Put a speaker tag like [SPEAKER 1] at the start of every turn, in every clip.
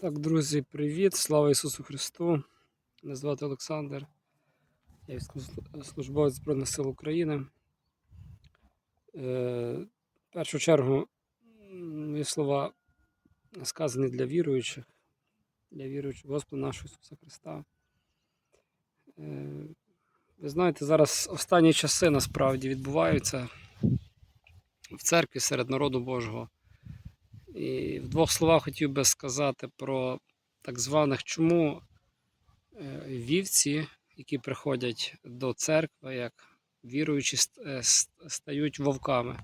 [SPEAKER 1] Так, друзі, привіт! Слава Ісусу Христу! Мене звати Олександр. Я військовослужбовець Збройних сил України. Е, В першу чергу, мої слова сказані для віруючих, для віруючих Господа нашого Ісуса Христа. Е, Ви знаєте, зараз останні часи насправді відбуваються в церкві серед народу Божого. І в двох словах хотів би сказати про так званих, чому е, вівці, які приходять до церкви, як віруючі, е, стають вовками.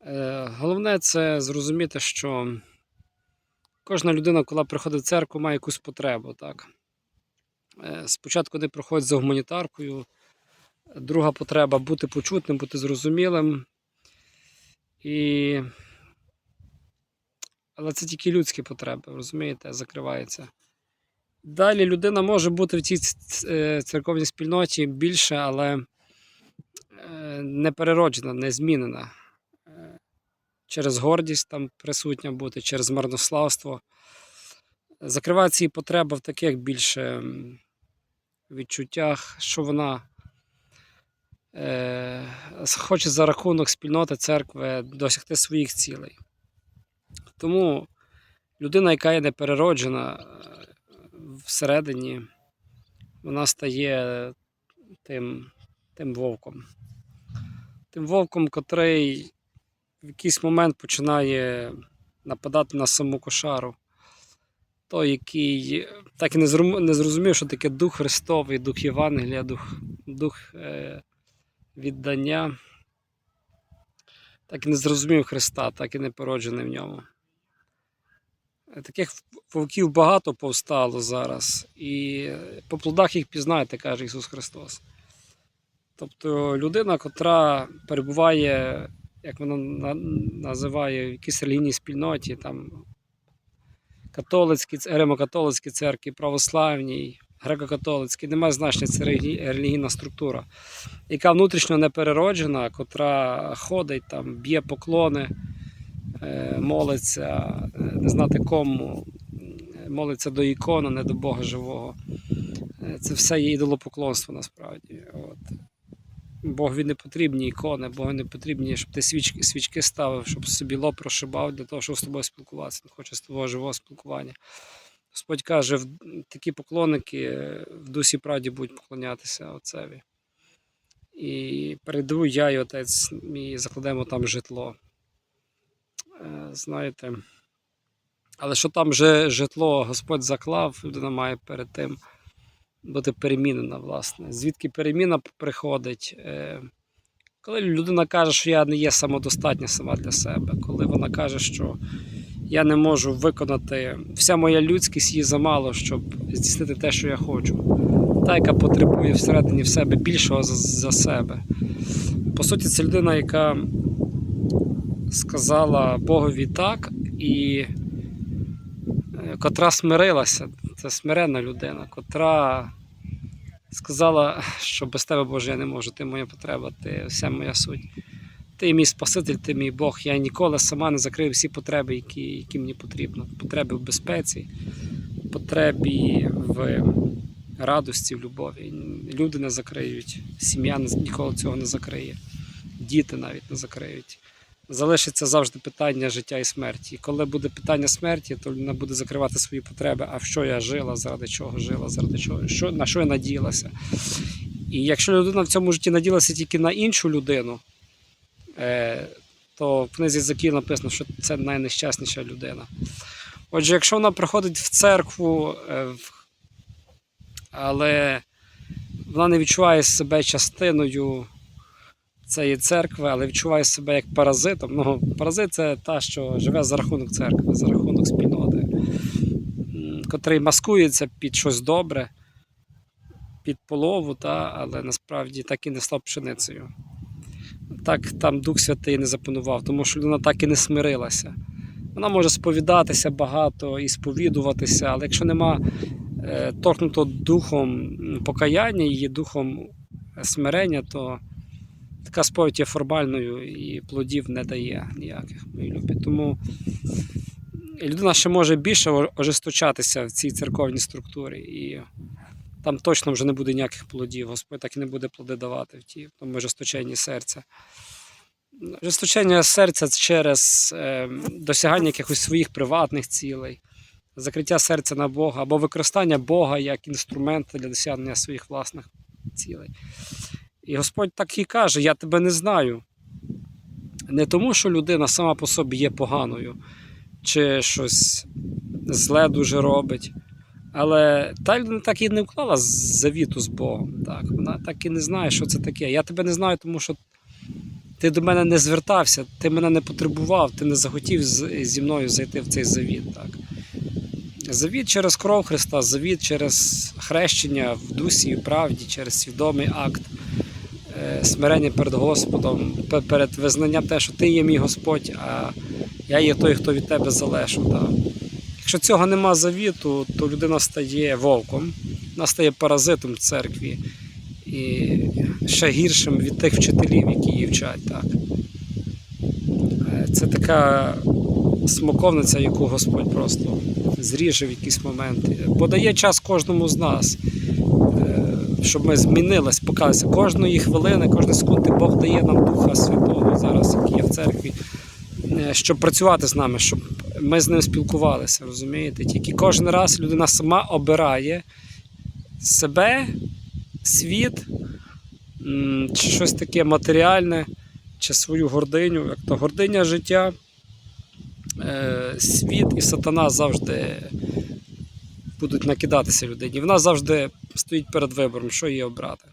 [SPEAKER 1] Е, Головне це зрозуміти, що кожна людина, коли приходить в церкву, має якусь потребу. Так? Спочатку вони приходять за гуманітаркою, друга потреба бути почутним, бути зрозумілим. І але це тільки людські потреби, розумієте, закривається. Далі людина може бути в цій е, церковній спільноті більше, але е, не перероджена, не змінена. Е, Через гордість там присутня бути, через марнославство. Закривається її потреба в таких більше відчуттях, що вона хоче за рахунок спільноти церкви досягти своїх цілей. Тому людина, яка є неперероджена е, всередині, вона стає тим, тим вовком. Тим вовком, котрий в якийсь момент починає нападати на саму кошару. Той, який так і не зрозумів, що таке дух Христовий, дух Євангелія, дух, дух е, віддання. Так і не зрозумів Христа, так і не породжений в ньому. Таких вовків багато повстало зараз, і по плодах їх пізнаєте, каже Ісус Христос. Тобто людина, котра перебуває, як вона називає, в якійсь релігійній спільноті, там католицькій, римокатолицькій церкві, православній, греко-католицькій, немає значення, це релігійна структура, яка внутрішньо не перероджена, котра ходить, там, б'є поклони, молиться, е, не знати кому, е, молиться до ікони, не до Бога живого. Е, Це все є ідолопоклонство насправді. От. Богові не потрібні ікони, Богу не потрібні, щоб ти свічки, свічки ставив, щоб собі лоб прошибав для того, щоб з тобою спілкуватися. Він хоче з тобою живого спілкування. Господь каже, такі поклонники е, в дусі правді будуть поклонятися Отцеві. І перейду я і отець мій закладемо там житло. Знаєте. Але що там же житло Господь заклав, людина має перед тим бути перемінена, власне. Звідки переміна приходить? Е, Коли людина каже, що я не є самодостатня сама для себе, коли вона каже, що я не можу виконати, вся моя людськість їй замало, щоб здійснити те, що я хочу. Та, яка потребує всередині в себе більшого за себе. По суті, це людина, яка сказала Богові так, і е, котра смирилася. Це смиренна людина, котра сказала, що без тебе, Боже, я не можу, ти моя потреба, ти вся моя суть. Ти мій Спаситель, ти мій Бог. Я ніколи сама не закрию всі потреби, які, які мені потрібно. Потреби в безпеці, потребі в радості, в любові. Люди не закриють, сім'я ніколи цього не закриє, діти навіть не закриють. Залишиться завжди питання життя і смерті. І коли буде питання смерті, то людина буде закривати свої потреби. А в що я жила, заради чого жила, заради чого, що, на що я надіялася. І якщо людина в цьому житті наділася тільки на іншу людину, е, то в книзі Закій написано, що це найнещасніша людина. Отже, якщо вона приходить в церкву, е, але вона не відчуває себе частиною цієї церкви, але відчуває себе як паразитом. Ну, паразит це та, що живе за рахунок церкви, за рахунок спільноти, котрий маскується під щось добре, під полову, та, але насправді так і не став пшеницею. Так там Дух Святий не запанував, тому що людина так і не смирилася. Вона може сповідатися багато і сповідуватися, але якщо нема е, торкнуто духом покаяння, її духом смирення, то така сповідь є формальною і плодів не дає ніяких, мої любі. Тому людина ще може більше ожесточатися в цій церковній структурі. І там точно вже не буде ніяких плодів. Господь так і не буде плоди давати в тій, в тому ожесточенні серця. Ожесточення серця через е, досягання якихось своїх приватних цілей, закриття серця на Бога або використання Бога як інструмента для досягнення своїх власних цілей. І Господь так і каже: Я тебе не знаю. Не тому, що людина сама по собі є поганою, чи щось зле дуже робить. Але та людина так і не вклала завіту з Богом. Так. Вона так і не знає, що це таке. Я тебе не знаю, тому що ти до мене не звертався, ти мене не потребував, ти не захотів зі мною зайти в цей завіт. Так. Завіт через кров Христа, завіт через хрещення в дусі і правді, через свідомий акт смирення перед Господом, перед визнанням те, що ти є мій Господь, а я є той, хто від тебе залежу. Так. Якщо цього нема завіту, то людина стає вовком, вона стає паразитом церкві і ще гіршим від тих вчителів, які її вчать. Так. Е, Це така смоковниця, яку Господь просто зріже в якийсь момент. Бо дає час кожному з нас, щоб ми змінились, покалися. Кожної хвилини, кожної секунди Бог дає нам Духа Святого зараз, який є в церкві, е, щоб працювати з нами, щоб ми з ним спілкувалися, розумієте? Тільки кожен раз людина сама обирає себе, світ, чи щось таке матеріальне, чи свою гординю, як то гординя життя. Е, Світ і сатана завжди будуть накидатися людині. Вона завжди стоїть перед вибором, що її обрати.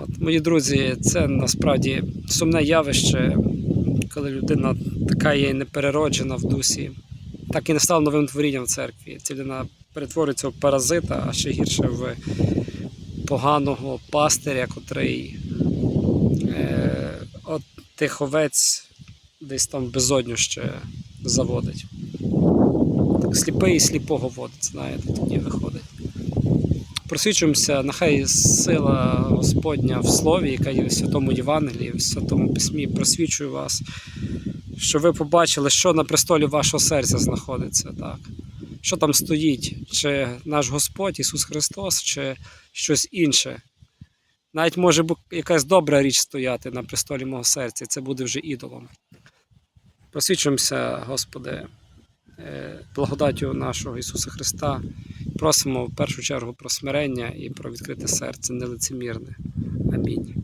[SPEAKER 1] От, мої друзі, це насправді сумне явище, коли людина така є неперероджена в дусі, так і не стала новим творінням в церкві. Ця людина перетворюється в паразита, а ще гірше в поганого пастиря, котрий е, от тих десь там безодню ще заводить. Сліпий і сліпого водить, знаєте, тоді виходить. Просвічуємося, нехай сила Господня в слові, яка є в Святому Євангелії, в Святому Письмі, просвічує вас, що ви побачили, що на престолі вашого серця знаходиться, так? Що там стоїть, чи наш Господь Ісус Христос, чи щось інше. Навіть може якась добра річ стояти на престолі мого серця, це буде вже ідолом. Просвічуємося, Господи, благодаттю нашого Ісуса Христа. Просимо в першу чергу про смирення і про відкрите серце нелицемірне. Амінь.